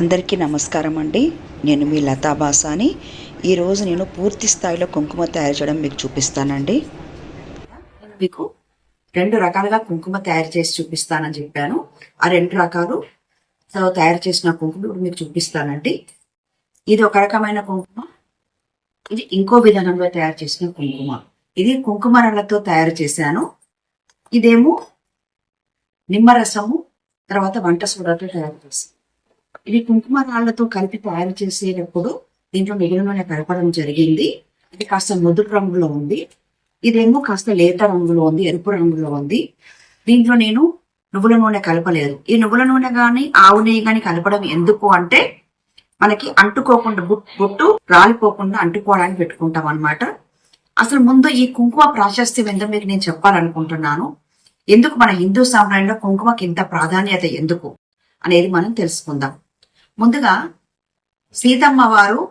అందరికీ నమస్కారం అండి. నేను మీ లతా బాసాని. ఈరోజు నేను పూర్తి స్థాయిలో కుంకుమ తయారు చేయడం మీకు చూపిస్తానండి. మీకు రెండు రకాలుగా కుంకుమ తయారు చేసి చూపిస్తానని చెప్పాను. ఆ రెండు రకాలు తయారు చేసిన కుంకుమ ఇప్పుడు మీకు చూపిస్తానండి. ఇది ఒక రకమైన కుంకుమ. ఇది ఇంకో విధానంలో తయారు చేసిన కుంకుమ. ఇది కుంకుమ రళ్ళతో తయారు చేశాను. ఇదేమో నిమ్మరసము తర్వాత వంట సోడాతో తయారు చేశాను. ఇది కుంకుమ రాళ్ళతో కలిపి తయారు చేసేటప్పుడు దీంట్లో మిగిలిన నూనె కలపడం జరిగింది. ఇది కాస్త ముదురు రంగులో ఉంది. ఇదేమో కాస్త లేత రంగులో ఉంది ఎరుపు రంగులో ఉంది. దీంట్లో నేను నువ్వుల నూనె కలపలేదు. ఈ నువ్వుల నూనె కానీ ఆవు నెయ్యి కానీ కలపడం ఎందుకు అంటే మనకి అంటుకోకుండా బుట్టు బొట్టు రాలిపోకుండా అంటుకోవడానికి పెట్టుకుంటాం అన్నమాట. అసలు ముందు ఈ కుంకుమ ప్రాశస్త్యం ఏందో మీకు నేను చెప్పాలనుకుంటున్నాను. ఎందుకు మన హిందూ సాంప్రదాయంలో కుంకుమకి ఇంత ప్రాధాన్యత ఎందుకు అనేది మనం తెలుసుకుందాం. ముందుగా సీతమ్మ వారు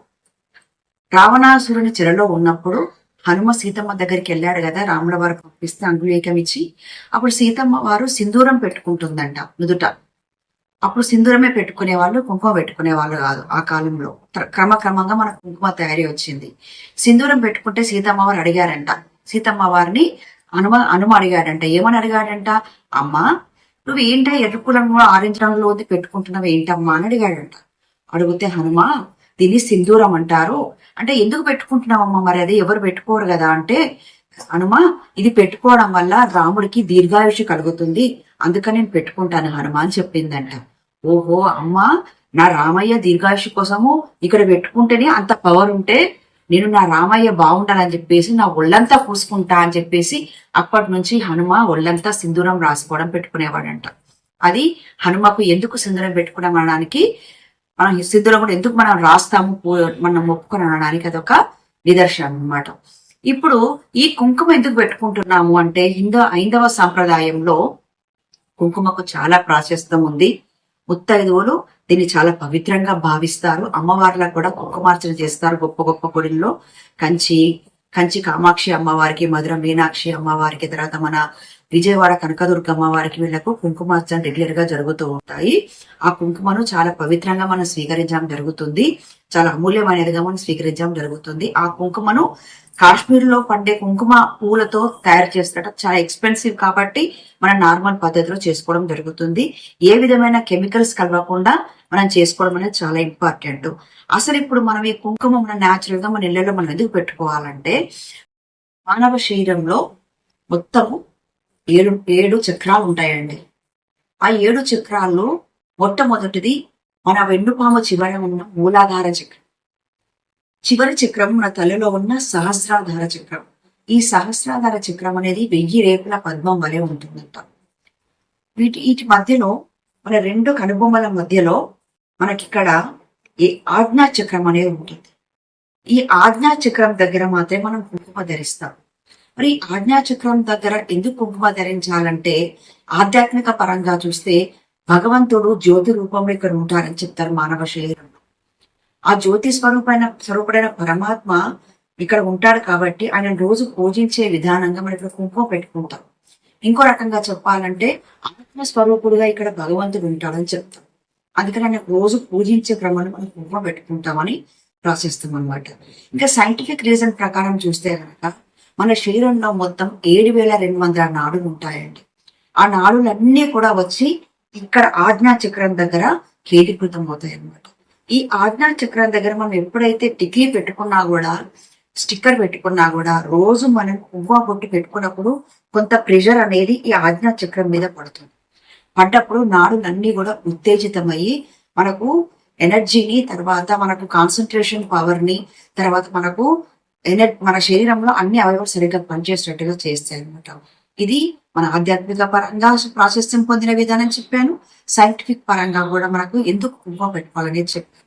రావణాసురుని చెరలో ఉన్నప్పుడు హనుమ సీతమ్మ దగ్గరికి వెళ్ళాడు కదా రాముల వారు పంపిస్తే అంగుళీకం ఇచ్చి అప్పుడు సీతమ్మ వారు సింధూరం పెట్టుకుంటుందంట నుదుట. అప్పుడు సింధూరమే పెట్టుకునే వాళ్ళు కుంకుమ పెట్టుకునే వాళ్ళు కాదు ఆ కాలంలో. క్రమక్రమంగా మన కుంకుమ తయారీ వచ్చింది. సింధూరం పెట్టుకుంటే సీతమ్మ వారు అడిగారంట. సీతమ్మ వారిని హనుమ హనుమ అడిగాడంట. ఏమని అడిగాడంట? అమ్మ నువ్వు ఏంటా ఎరుపు రంగు ఆరెంజ్ రంగులో ఉంది పెట్టుకుంటున్నావు ఏంటమ్మా అని అడిగాడంట. అడిగితే హనుమ దీన్ని సింధూరం అంటారు. అంటే ఎందుకు పెట్టుకుంటున్నావమ్మా మరి? అది ఎవరు పెట్టుకోరు కదా. అంటే హనుమ ఇది పెట్టుకోవడం వల్ల రాముడికి దీర్ఘాయుషి కలుగుతుంది. అందుకని నేను పెట్టుకుంటాను హనుమ అని చెప్పిందంట. ఓహో అమ్మా నా రామయ్య దీర్ఘాయుషి కోసము ఇక్కడ పెట్టుకుంటేనే అంత పవర్ ఉంటే నేను నా రామయ్య బాగుండాలని చెప్పేసి నా ఒళ్ళంతా పూసుకుంటా అని చెప్పేసి అప్పటి నుంచి హనుమ ఒళ్ళంతా సింధూరం రాసుకోవడం పెట్టుకునేవాడంట. అది హనుమకు ఎందుకు సింధూరం పెట్టుకోవడం అనడానికి మనం సింధూరం కూడా ఎందుకు మనం రాస్తాము మనం మొక్కుకొని అనడానికి అదొక నిదర్శనం అనమాట ఇప్పుడు ఈ కుంకుమ ఎందుకు పెట్టుకుంటున్నాము అంటే హిందూ ఐందవ సాంప్రదాయంలో కుంకుమకు చాలా ప్రాశస్తం ఉంది. ముత్తైదువులు దీన్ని చాలా పవిత్రంగా భావిస్తారు. అమ్మవార్లకు కూడా కుంకుమార్చన చేస్తారు గొప్ప గొప్ప గుడిల్లో. కంచి కంచి కామాక్షి అమ్మవారికి మధుర మీనాక్షి అమ్మవారికి తర్వాత మన విజయవాడ కనకదుర్గమ్మ వారికి వీళ్ళకు కుంకుమార్చన రెగ్యులర్గా జరుగుతూ ఉంటాయి. ఆ కుంకుమను చాలా పవిత్రంగా మనం స్వీకరించడం జరుగుతుంది. చాలా అమూల్యమైనదిగా మనం స్వీకరించడం జరుగుతుంది. ఆ కుంకుమను కాశ్మీర్లో పండే కుంకుమ పూలతో తయారు చేస్తారట చాలా ఎక్స్పెన్సివ్ కాబట్టి మనం నార్మల్ పద్ధతిలో చేసుకోవడం జరుగుతుంది. ఏ విధమైన కెమికల్స్ కలవకుండా మనం చేసుకోవడం అనేది చాలా ఇంపార్టెంట్ అసలు ఇప్పుడు మనం ఈ కుంకుమ మన న్యాచురల్గా మన ఇళ్ళలో మనం ఎందుకు పెట్టుకోవాలంటే మానవ శరీరంలో మొత్తము ఏడు ఏడు చక్రాలు ఉంటాయండి. ఆ ఏడు చక్రాల్లో మొట్టమొదటిది మన వెన్నుపాము చివర ఉన్న మూలాధార చక్రం. చివరి చక్రం మన తలలో ఉన్న సహస్రాధార చక్రం. ఈ సహస్రాధార చక్రం అనేది వెయ్యి రేపుల పద్మం వలె ఉంటుందంట. వీటి వీటి మధ్యలో మన రెండు కనుబొమ్మల మధ్యలో మనకిక్కడ ఈ ఆజ్ఞా చక్రం అనేది ఉంటుంది. ఈ ఆజ్ఞా చక్రం దగ్గర మాత్రమే మనం కుంకుమ ధరిస్తాం. మరి ఆజ్ఞాచక్రం దగ్గర ఎందుకు కుంకుమ ధరించాలంటే ఆధ్యాత్మిక పరంగా చూస్తే భగవంతుడు జ్యోతి రూపంలో ఇక్కడ ఉంటారని చెప్తారు మానవ శరీరంలో. ఆ జ్యోతి స్వరూపైన స్వరూపుడైన పరమాత్మ ఇక్కడ ఉంటాడు కాబట్టి ఆయన రోజు పూజించే విధానంగా మనం ఇక్కడ కుంకుమ పెట్టుకుంటాం. ఇంకో రకంగా చెప్పాలంటే ఆత్మ స్వరూపుడుగా ఇక్కడ భగవంతుడు ఉంటాడని చెప్తాం. అందుకని ఆయన రోజు పూజించే క్రమంలో మనం కుంకుమ పెట్టుకుంటామని ప్రాసిస్తాం అనమాట ఇంకా సైంటిఫిక్ రీజన్ ప్రకారం చూస్తే కనుక మన శరీరంలో మొత్తం ఏడు వేల రెండు వందల నాడులు ఉంటాయండి. ఆ నాడులన్నీ కూడా వచ్చి ఇక్కడ ఆజ్ఞా చక్రం దగ్గర కేంద్రీకృతం అవుతాయి అనమాట ఈ ఆజ్ఞా చక్రం దగ్గర మనం ఎప్పుడైతే టికీ పెట్టుకున్నా కూడా స్టిక్కర్ పెట్టుకున్నా కూడా రోజు మనం పువ్వ బొట్టు పెట్టుకున్నప్పుడు కొంత ప్రెషర్ అనేది ఈ ఆజ్ఞా చక్రం మీద పడుతుంది. పడ్డప్పుడు నాడులన్నీ కూడా ఉత్తేజితమయ్యి మనకు ఎనర్జీని తర్వాత మనకు కాన్సన్ట్రేషన్ పవర్ని తర్వాత మనకు మన శరీరంలో అన్ని అవయవాలు సరిగ్గా పనిచేసేటట్టుగా చేస్తాయి అనమాట ఇది మన ఆధ్యాత్మిక పరంగా ప్రాశస్త్యం పొందిన విధానం చెప్పాను. సైంటిఫిక్ పరంగా కూడా మనకు ఎందుకు కుంకుమ పెట్టుకోవాలనేది చెప్పాను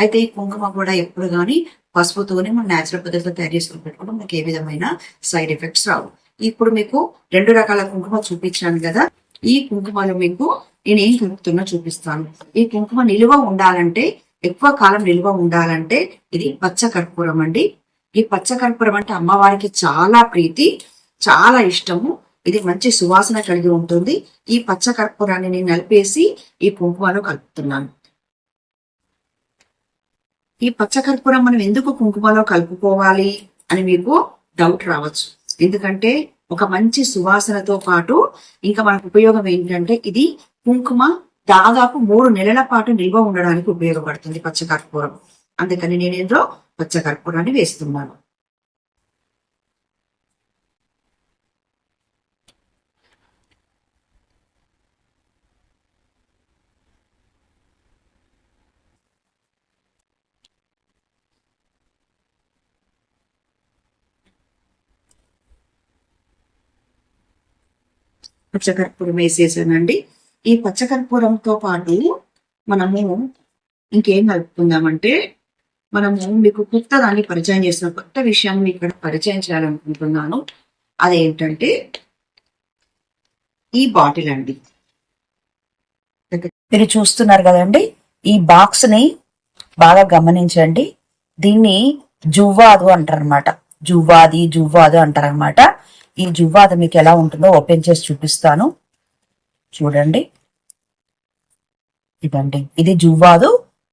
అయితే ఈ కుంకుమ కూడా ఎప్పుడు కానీ పసుపుతోనే మనం న్యాచురల్ పద్ధతిలో తయారు చేసుకుని పెట్టుకుంటే మనకి ఏ విధమైన సైడ్ ఎఫెక్ట్స్ రావు. ఇప్పుడు మీకు రెండు రకాల కుంకుమ చూపించాను కదా. ఈ కుంకుమలో మీకు నేను ఏం కలుపుతున్నా చూపిస్తాను. ఈ కుంకుమ నిలువ ఉండాలంటే ఎక్కువ కాలం నిలువ ఉండాలంటే ఇది పచ్చ కర్పూరం అండి. ఈ పచ్చకర్పూరం అంటే అమ్మవారికి చాలా ప్రీతి చాలా ఇష్టము. ఇది మంచి సువాసన కలిగి ఉంటుంది. ఈ పచ్చకర్పూరాన్ని నేను నలిపేసి ఈ కుంకుమలో కలుపుతున్నాను. ఈ పచ్చకర్పూరం మనం ఎందుకు కుంకుమలో కలుపుకోవాలి అని మీకు డౌట్ రావచ్చు. ఎందుకంటే ఒక మంచి సువాసనతో పాటు ఇంకా మనకు ఉపయోగం ఏంటంటే ఇది కుంకుమ దాదాపు మూడు నెలల పాటు నిల్వ ఉండడానికి ఉపయోగపడుతుంది పచ్చకర్పూరం. అందుకని నేను ఇందులో పచ్చకర్పూరాన్ని వేస్తున్నాను. పచ్చకర్పూరం వేసేసానండి. ఈ పచ్చకర్పూరంతో పాటు మనము ఇంకేం కలుపుకుందామంటే మనము మీకు కొత్త దాన్ని పరిచయం చేసిన కొత్త విషయాన్ని ఇక్కడ పరిచయం చేయాలనుకుంటున్నాను అదేంటంటే ఈ బాటిల్ అండి. మీరు చూస్తున్నారు కదండి ఈ బాక్స్ని బాగా గమనించండి. దీన్ని జువ్వాదు అంటారనమాట జువ్వాది జువ్వాదు అంటారనమాట ఈ జువ్వాదు మీకు ఎలా ఉంటుందో ఓపెన్ చేసి చూపిస్తాను. చూడండి. ఇదండి. ఇది జువ్వాదు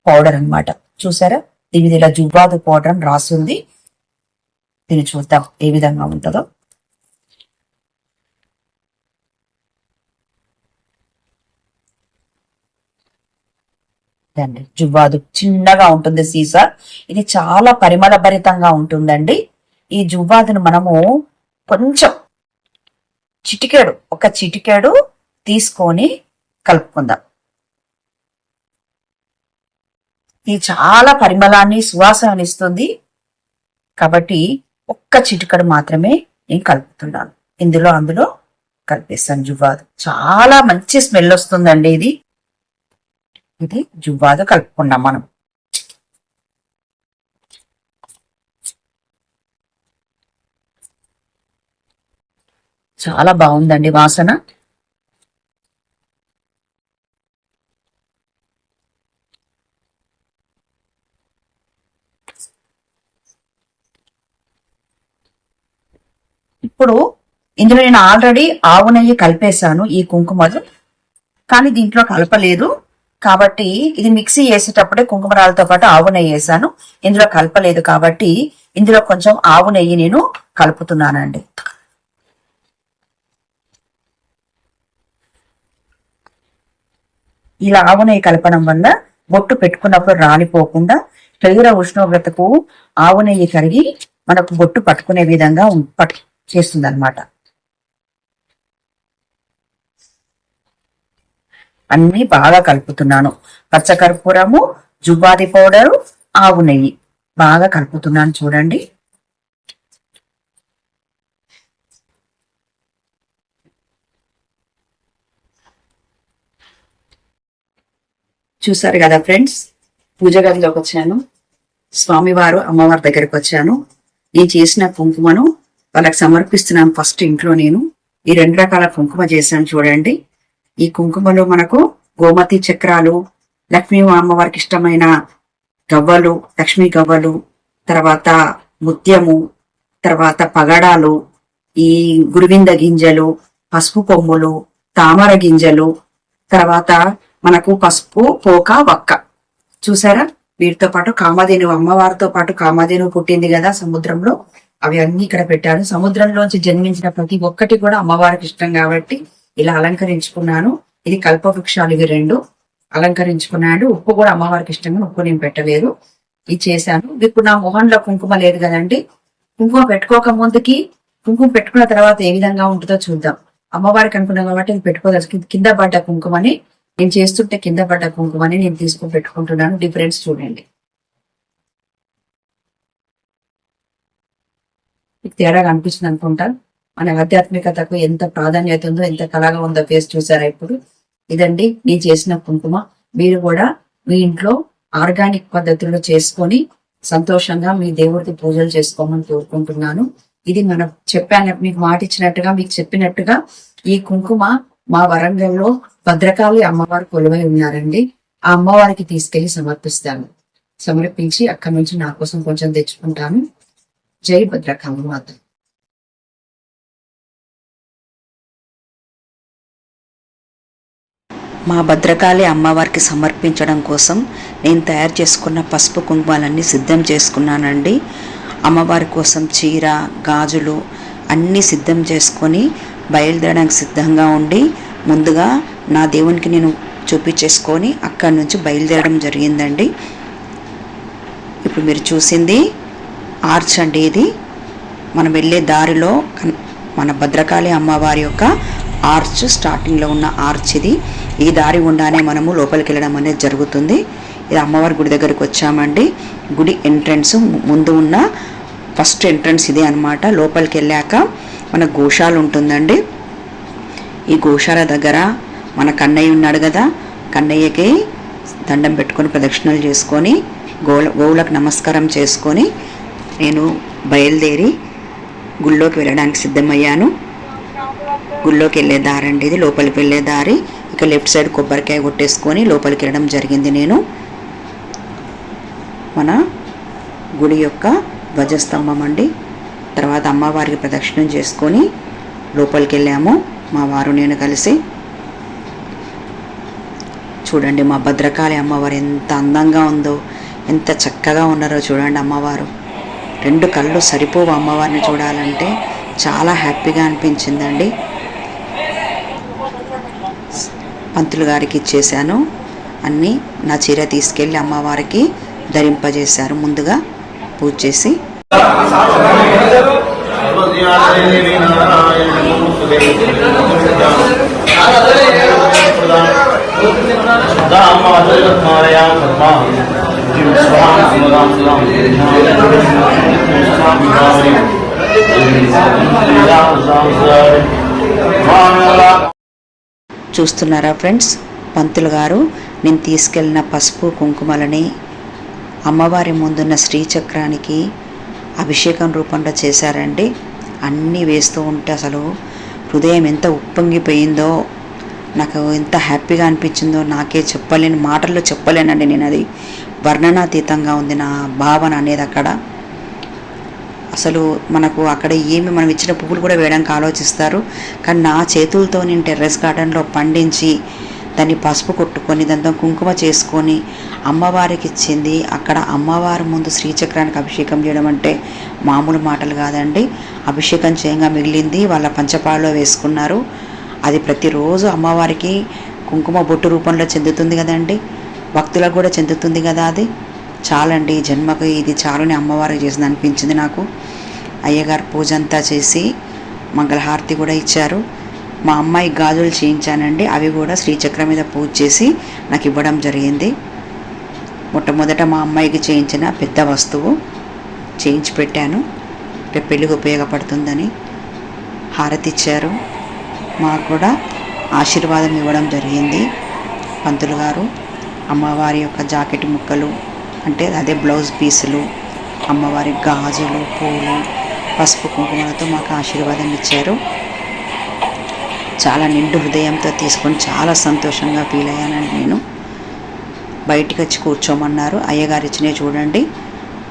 పౌడర్ అన్నమాట. చూసారా? దీని ఇలా జువ్వాదు పౌడర్ అని రాస్తుంది దీన్ని చూద్దాం ఏ విధంగా ఉంటుందో. అండి జువ్వాదు చిన్నగా ఉంటుంది సీసా. ఇది చాలా పరిమళ భరితంగా ఉంటుందండి. ఈ జువ్వాదును మనము కొంచెం చిటికేడు ఒక చిటికేడు తీసుకొని కలుపుకుందాం. ఇది చాలా పరిమళాన్ని సువాసనని ఇస్తుంది. కాబట్టి ఒక్క చిటికడు మాత్రమే నేను కలుపుతున్నాను. ఇందులో అందులో కలిపేస్తాను జువ్వాదు. చాలా మంచి స్మెల్ వస్తుందండి ఇది. ఇది జువ్వాదు కలుపుకున్నాం మనం. చాలా బాగుందండి వాసన. ఇప్పుడు ఇందులో నేను ఆల్రెడీ ఆవు నెయ్యి కలిపేశాను ఈ కుంకుమలు. కానీ దీంట్లో కలపలేదు. కాబట్టి ఇది మిక్సీ వేసేటప్పుడే కుంకుమరాలతో పాటు ఆవు నెయ్యి వేసాను ఇందులో కలపలేదు కాబట్టి ఇందులో కొంచెం ఆవు నెయ్యి నేను కలుపుతున్నానండి. ఇలా ఆవు నెయ్యి కలపడం వల్ల బొట్టు పెట్టుకున్నప్పుడు రాలిపోకుండా శరీర ఉష్ణోగ్రతకు ఆవు నెయ్యి కరిగి మనకు బొట్టు పట్టుకునే విధంగా పట్టు చేస్తుందన్నమాట. అన్ని బాగా కలుపుతున్నాను. పచ్చకర్పూరము జుబాది పౌడరు ఆవు నెయ్యి. బాగా కలుపుతున్నాను చూడండి. చూసారు కదా ఫ్రెండ్స్? పూజ గదిలోకి వచ్చాను. స్వామివారు అమ్మవారి దగ్గరికి వచ్చాను. నేను చేసిన కుంకుమను వాళ్ళకి సమర్పిస్తున్నాను ఫస్ట్ ఇంట్లో నేను. ఈ రెండు రకాల కుంకుమ చేశాను చూడండి. ఈ కుంకుమలో మనకు గోమతి చక్రాలు లక్ష్మీ అమ్మవారికి ఇష్టమైన గవ్వలు లక్ష్మీ గవ్వలు తర్వాత ముత్యము తర్వాత పగడాలు ఈ గురువింద గింజలు పసుపు కొమ్ములు తామర గింజలు తర్వాత మనకు పసుపు పోక వక్క. చూసారా? వీటితో పాటు కామధేను అమ్మవారితో పాటు కామధేను పుట్టింది కదా సముద్రంలో. అవి అన్ని ఇక్కడ పెట్టాను సముద్రంలోంచి జన్మించిన ప్రతి ఒక్కటి కూడా అమ్మవారికి ఇష్టం కాబట్టి ఇలా అలంకరించుకున్నాను. ఇది కల్పవృక్షాలు ఇవి రెండు. అలంకరించుకున్నాడు. ఉప్పు కూడా అమ్మవారికి ఇష్టంగా ఉప్పు నేను పెట్టలేదు. ఇది చేశాను. ఇప్పుడు నా మొహంలో కుంకుమ లేదు కదండి. కుంకుమ పెట్టుకోక ముందుకి కుంకుమ పెట్టుకున్న తర్వాత ఏ విధంగా ఉంటుందో చూద్దాం. అమ్మవారికి అనుకున్నాం కాబట్టి ఇది పెట్టుకోదలుచు కింద పడ్డ కుంకుమని నేను చేస్తుంటే కింద పడ్డ కుంకుమని నేను తీసుకుని పెట్టుకుంటున్నాను. డిఫరెన్స్ చూడండి. మీకు తేడాగా అనిపిస్తుంది అనుకుంటాను మన ఆధ్యాత్మికతకు ఎంత ప్రాధాన్యత ఉందో ఎంత కళగా ఉందో ఫేస్ చూసారా ఇప్పుడు? ఇదండి నేను చేసిన కుంకుమ. మీరు కూడా మీ ఇంట్లో ఆర్గానిక్ పద్ధతుల్లో చేసుకొని సంతోషంగా మీ దేవుడికి పూజలు చేసుకోమని కోరుకుంటున్నాను. ఇది మనం చెప్పాను మీకు మాట ఇచ్చినట్టుగా మీకు చెప్పినట్టుగా ఈ కుంకుమ మా వరంగల్లో భద్రకాళి అమ్మవారు కొలువై ఉన్నారండి. ఆ అమ్మవారికి తీసుకెళ్ళి సమర్పిస్తాను. సమర్పించి అక్కడి నుంచి నా కోసం కొంచెం తెచ్చుకుంటాను. జై భద్రకాళి మాత మా భద్రకాళి అమ్మవారికి సమర్పించడం కోసం నేను తయారు చేసుకున్న పసుపు కుంకుమాలన్నీ సిద్ధం చేసుకున్నానండి. అమ్మవారి కోసం చీర గాజులు అన్నీ సిద్ధం చేసుకొని బయలుదేరడానికి సిద్ధంగా ఉండి ముందుగా నా దేవునికి నేను చూపించేసుకొని అక్కడి నుంచి బయలుదేరడం జరిగిందండి. ఇప్పుడు మీరు చూసింది ఆర్చ్ అండి ఇది. మనం వెళ్ళే దారిలో మన భద్రకాళి అమ్మవారి యొక్క ఆర్చ్ స్టార్టింగ్లో ఉన్న ఆర్చ్ ఇది. ఈ దారి ఉండానే మనము లోపలికి వెళ్ళడం అనేది జరుగుతుంది. ఇది అమ్మవారి గుడి దగ్గరికి వచ్చామండి. గుడి ఎంట్రన్స్ ముందు ఉన్న ఫస్ట్ ఎంట్రన్స్ ఇదే అన్నమాట. లోపలికి వెళ్ళాక మన గోశాల ఉంటుందండి. ఈ గోశాల దగ్గర మన కన్నయ్య ఉన్నాడు కదా. కన్నయ్యకి దండం పెట్టుకొని ప్రదక్షిణలు చేసుకొని గోల గోవులకు నమస్కారం చేసుకొని నేను బయలుదేరి గుళ్ళోకి వెళ్ళడానికి సిద్ధమయ్యాను. గుళ్ళోకి వెళ్ళే దారి అండి ఇది లోపలికి వెళ్ళే దారి. ఇక లెఫ్ట్ సైడ్ కొబ్బరికాయ కొట్టేసుకొని లోపలికి వెళ్ళడం జరిగింది నేను. మన గుడి యొక్క ధ్వజస్తంభం అండి. తర్వాత అమ్మవారికి ప్రదక్షిణం చేసుకొని లోపలికి వెళ్ళాము. మా వారు నేను కలిసి. చూడండి మా భద్రకాళి అమ్మవారు ఎంత అందంగా ఉందో ఎంత చక్కగా ఉన్నారో చూడండి అమ్మవారు. రెండు కళ్ళు సరిపోవు అమ్మవారిని చూడాలంటే. చాలా హ్యాపీగా అనిపించిందండి. పంతులు గారికి ఇచ్చేసాను అన్నీ నా చీర తీసుకెళ్ళి అమ్మవారికి ధరింపజేశారు. ముందుగా పూజ చేసి. చూస్తున్నారా ఫ్రెండ్స్? పంతులు గారు నేను తీసుకెళ్ళిన పసుపు కుంకుమలని అమ్మవారి ముందున్న శ్రీచక్రానికి అభిషేకం రూపంలో చేశారండి. అన్నీ వేస్తూ ఉంటే అసలు హృదయం ఎంత ఉప్పొంగిపోయిందో నాకు ఎంత హ్యాపీగా అనిపించిందో నాకే చెప్పలేని మాటల్లో చెప్పలేనండి నేను అది వర్ణనాతీతంగా ఉంది నా భావన అనేది అక్కడ. అసలు మనకు అక్కడ ఏమి మనం ఇచ్చిన పువ్వులు కూడా వేయడానికి ఆలోచిస్తారు. కానీ నా చేతులతో నేను టెర్రస్ గార్డెన్లో పండించి దాన్ని పసుపు కొట్టుకొని దాంతో కుంకుమ చేసుకొని అమ్మవారికి ఇచ్చింది. అక్కడ అమ్మవారి ముందు శ్రీచక్రానికి అభిషేకం చేయడం అంటే మామూలు మాటలు కాదండి. అభిషేకం చేయంగా మిగిలింది వాళ్ళ పంచపాడులో వేసుకున్నారు. అది ప్రతిరోజు అమ్మవారికి కుంకుమ బొట్టు రూపంలో చెందుతుంది కదండి. భక్తులకు కూడా చెందుతుంది కదా అది. చాలండి జన్మకు ఇది చాలని అమ్మవారికి చేసింది అనిపించింది నాకు. అయ్యగారు పూజ అంతా చేసి మంగళహారతి కూడా ఇచ్చారు. మా అమ్మాయి గాజులు చేయించానండి అవి కూడా శ్రీచక్రం మీద పూజ చేసి నాకు ఇవ్వడం జరిగింది. మొట్టమొదట మా అమ్మాయికి చేయించిన పెద్ద వస్తువు చేయించి పెట్టాను. రేపు పెళ్ళికి ఉపయోగపడుతుందని హారతి ఇచ్చారు. మాకు కూడా ఆశీర్వాదం ఇవ్వడం జరిగింది. పంతులు గారు అమ్మవారి యొక్క జాకెట్ ముక్కలు అంటే అదే బ్లౌజ్ పీసులు అమ్మవారి గాజులు పూలు పసుపు కుంకుమలతో మాకు ఆశీర్వాదం ఇచ్చారు. చాలా నిండు హృదయంతో తీసుకొని చాలా సంతోషంగా ఫీల్ అయ్యానండి నేను. బయటికి వచ్చి కూర్చోమన్నారు. అయ్యగారు ఇచ్చినవి చూడండి.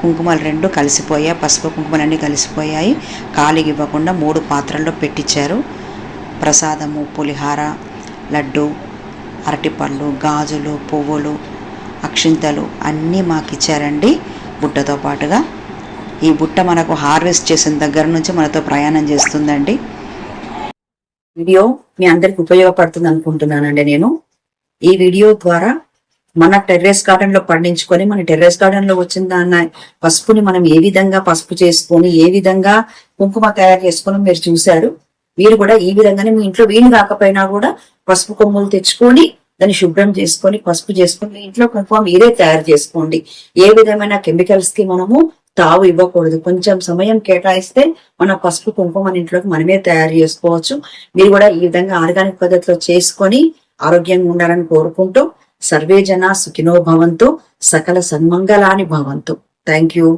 కుంకుమలు రెండు కలిసిపోయాయి పసుపు కుంకుమలన్నీ కలిసిపోయాయి. ఖాళీకి ఇవ్వకుండా మూడు పాత్రల్లో పెట్టించారు ప్రసాదము పులిహార లడ్డు అరటిపళ్ళు గాజులు పువ్వులు అక్షింతలు అన్నీ మాకు ఇచ్చారండి. బుట్టతో పాటుగా. ఈ బుట్ట మనకు హార్వెస్ట్ చేసిన దగ్గర నుంచి మనతో ప్రయాణం చేస్తుందండి. వీడియో మీ అందరికి ఉపయోగపడుతుంది అనుకుంటున్నానండి నేను. ఈ వీడియో ద్వారా మన టెర్రస్ గార్డెన్లో పండించుకొని మన టెర్రస్ గార్డెన్లో వచ్చిన దాన్న పసుపుని మనం ఏ విధంగా పసుపు చేసుకొని ఏ విధంగా కుంకుమ తయారు చేసుకొని మీరు చూశారు. మీరు కూడా ఈ విధంగానే మీ ఇంట్లో వీలు కాకపోయినా కూడా పసుపు కొమ్ములు తెచ్చుకొని దాన్ని శుభ్రం చేసుకొని పసుపు చేసుకొని మీ ఇంట్లో కుంకుమ మీరే తయారు చేసుకోండి. ఏ విధమైన కెమికల్స్కి మనము తావు ఇవ్వకూడదు. కొంచెం సమయం కేటాయిస్తే మన పసుపు కుంకుమ మన ఇంట్లోకి మనమే తయారు చేసుకోవచ్చు. మీరు కూడా ఈ విధంగా ఆర్గానిక్ పద్ధతిలో చేసుకొని ఆరోగ్యంగా ఉండాలని కోరుకుంటూ సర్వే జన సుఖినో భవంతు సకల సన్మంగళాని భవంతు. Thank you